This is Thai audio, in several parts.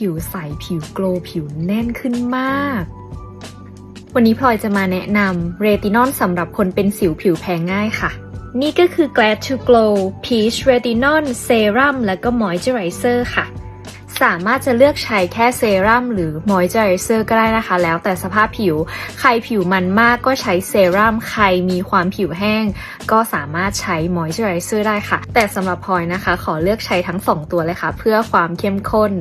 ผิวใส ผิวโกลวผิวแน่นขึ้นมาก วันนี้พลอยจะมาแนะนำเรตินอลสำหรับคนเป็นสิวผิวแพ้ง่ายค่ะ นี่ก็คือ Glad to Glow Peach Retinol Serum แล้วก็ Moisturizer ค่ะ สามารถจะเลือกใช้แค่เซรั่มหรือ Moisturizer ก็ได้นะคะ แล้วแต่สภาพผิว ใครผิวมันมากก็ใช้เซรั่ม ใครมีความผิวแห้ง ก็สามารถใช้ Moisturizer ได้ค่ะ แต่สำหรับพลอยนะคะ ขอเลือกใช้ทั้ง 2 ตัวเลยค่ะ เพื่อความเข้มข้น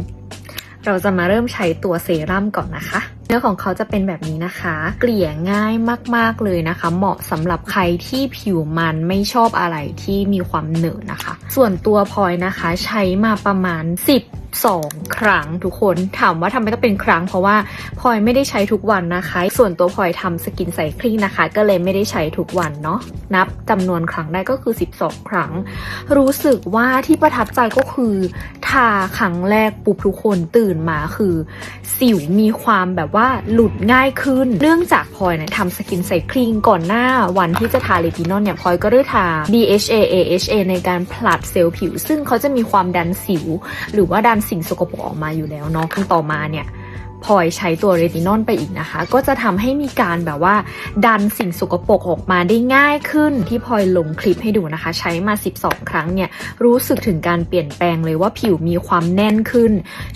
เราจะมาเริ่มใช้ตัวเซรั่มก่อนนะคะ เนื้อของเขาจะเป็นแบบนี้นะคะ เกลี่ยง่ายมากๆเลยนะคะ เหมาะสำหรับใครที่ผิวมันไม่ชอบอะไรที่มีความเหนอะนะคะ ส่วนตัวพลอยนะคะใช้มาประมาณ12ครั้งทุกคนถามว่าทำไมต้องเป็นครั้ง เพราะว่าพลอยไม่ได้ใช้ทุกวันนะคะ ส่วนตัวพลอยทำสกินไซคลิงนะคะ ก็เลยไม่ได้ใช้ทุกวันเนาะนับจำนวนครั้งได้ก็คือ 12 ครั้ง รู้สึกว่าที่ประทับใจก็คือ ทาครั้งแรกปุ๊บทุกคนตื่นมาคือ สิวมีความแบบว่าหลุดง่ายขึ้น เนื่องจากพลอยเนี่ยทำสกินไซคลิงก่อนหน้าวันที่จะทาเลตินอนเนี่ยพลอยก็ได้ทา DHA AHA ในการผลัดเซลล์ผิว ซึ่งเขาจะมีความดันสิว หรือว่าดันสิ่งสกปรกออกมาอยู่แล้วเนาะขั้นต่อมาเนี่ย พลอยใช้ตัวเรตินอลไปอีกนะคะ ก็จะทำให้มีการแบบว่า ดันสิ่งสกปรกออกมาได้ง่ายขึ้นที่พลอยลงคลิปให้ดูนะคะ ใช้มา 12 ครั้งเนี่ย รู้สึกถึงการเปลี่ยนแปลงเลยว่าผิวมีความแน่นขึ้น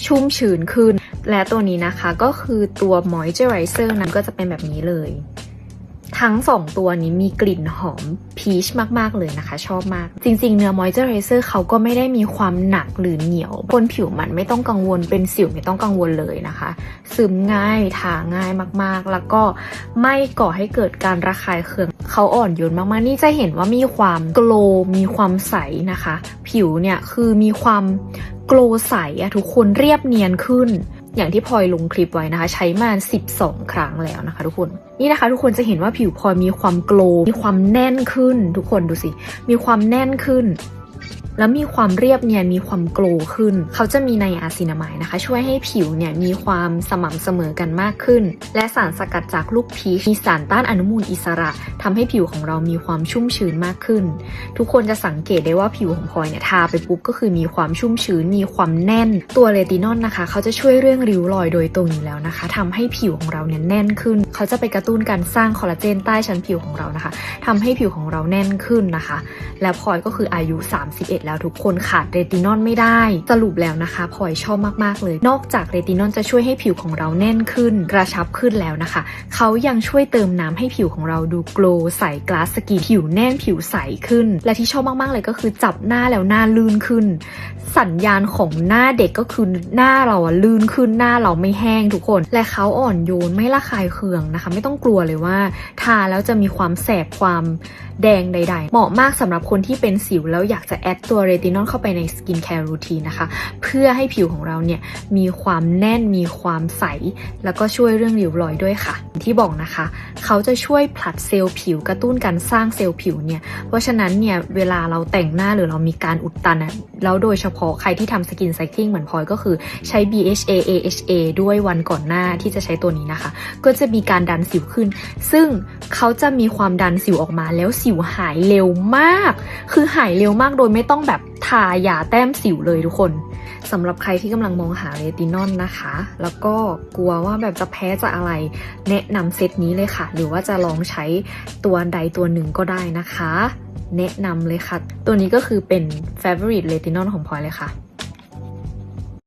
ชุ่มชื้นขึ้น และตัวนี้นะคะก็คือตัว moisturizer นั้นก็จะเป็นแบบนี้เลย ทั้ง 2 ตัวนี้มีกลิ่นหอมพีชมาก ๆ เลยนะคะ ชอบมาก จริง ๆ เนื้อ moisturizer เขาก็ไม่ได้มีความหนักหรือเหนียว บนผิวมันไม่ต้องกังวลเป็นสิวไม่ต้องกังวลเลยนะคะ ซึมง่ายทาง่ายมากๆ แล้วก็ไม่ก่อให้เกิดการระคายเคืองเขาอ่อนโยนมากๆ นี่จะเห็นว่ามีความโกลมีความใสนะคะ ผิวเนี่ยคือมีความโกลว์ใสอะทุกคนเรียบเนียนขึ้น อย่างที่พลอยลงคลิปไว้นะคะ ใช้มา 12 ครั้งแล้วนะคะทุกคน นี่นะคะ ทุกคนจะเห็นว่าผิวพลอยมีความโกลมีความแน่นขึ้น ทุกคนดูสิ มีความแน่นขึ้น แล้วมีความเรียบเนียนมีความโกลว์ขึ้น เขาจะมีในอาซินามายนะคะ ช่วยให้ผิวเนี่ยมีความสม่ำเสมอกันมากขึ้น และสารสกัดจากลูกพีชมีสารต้านอนุมูลอิสระทำให้ผิวของเรามีความชุ่มชื้นมากขึ้น ทุกคนจะสังเกตได้ว่าผิวของพลอยเนี่ยทาไปปุ๊บก็คือมีความชุ่มชื้น มีความแน่น ตัวเรตินอลนะคะ เขาจะช่วยเรื่องริ้วรอยโดยตรงอยู่แล้วนะคะทำให้ผิวของเราเนี่ยแน่นขึ้น เขาจะไปกระตุ้นการสร้างคอลลาเจนใต้ชั้นผิวของเรานะคะทำให้ผิวของเราแน่นขึ้นนะคะ และพลอยก็คืออายุ 31แล้วทุกคนขาดเรตินอลไม่ได้ สรุปแล้วนะคะพลอยชอบมากๆเลย นอกจากเรตินอลจะช่วยให้ผิวของเราแน่นขึ้น กระชับขึ้นแล้วนะคะ เขายังช่วยเติมน้ำให้ผิวของเราดูโกลใสกลาสสกินผิวแน่นผิวใสขึ้น และที่ชอบมากๆเลยก็คือจับหน้าแล้วหน้าลื่นขึ้น สัญญาณของหน้าเด็กก็คือหน้าเราอะลื่นขึ้นหน้าเราไม่แห้งทุกคน และเขาอ่อนโยนไม่ระคายเคืองนะคะ ไม่ต้องกลัวเลยว่า ทาแล้วจะมีความแสบความแดงใด ๆ เหมาะมากสำหรับคนที่เป็นสิวแล้วอยากจะแอดตัวัวเรตินอลเข้าไปในสกินแคร์รูทีนนะคะ เพื่อให้ผิวของเราเนี่ยมีความแน่นมีความใส แล้วก็ช่วยเรื่องริ้วรอยด้วยค่ะ ที่บอกนะคะ เขาจะช่วยผลัดเซลล์ผิวกระตุ้นการสร้างเซลล์ผิวเนี่ย เพราะฉะนั้นเนี่ยเวลาเราแต่งหน้าหรือเรามีการอุดตันอะแล้วโดยเฉพาะใครที่ทำสกินไซคลิงเหมือนพลอยก็คือใช้ BHA AHA ด้วยวันก่อนหน้าที่จะใช้ตัวนี้นะคะ ก็จะมีการดันสิวขึ้น ซึ่งเขาจะมีความดันสิวออกมาแล้วสิวหายเร็วมาก คือหายเร็วมากโดยไม่ต้องแบบทายาแต้มสิวเลยทุกคนสำหรับใครที่กำลังมองหาเรตินอนนะคะ แล้วก็กลัวว่าแบบจะแพ้จะอะไร แนะนำเซตนี้เลยค่ะ หรือว่าจะลองใช้ตัวใดตัวหนึ่งก็ได้นะคะ แนะนำเลยค่ะ ตัวนี้ก็คือเป็น favorite retinol ของพลอยเลยค่ะ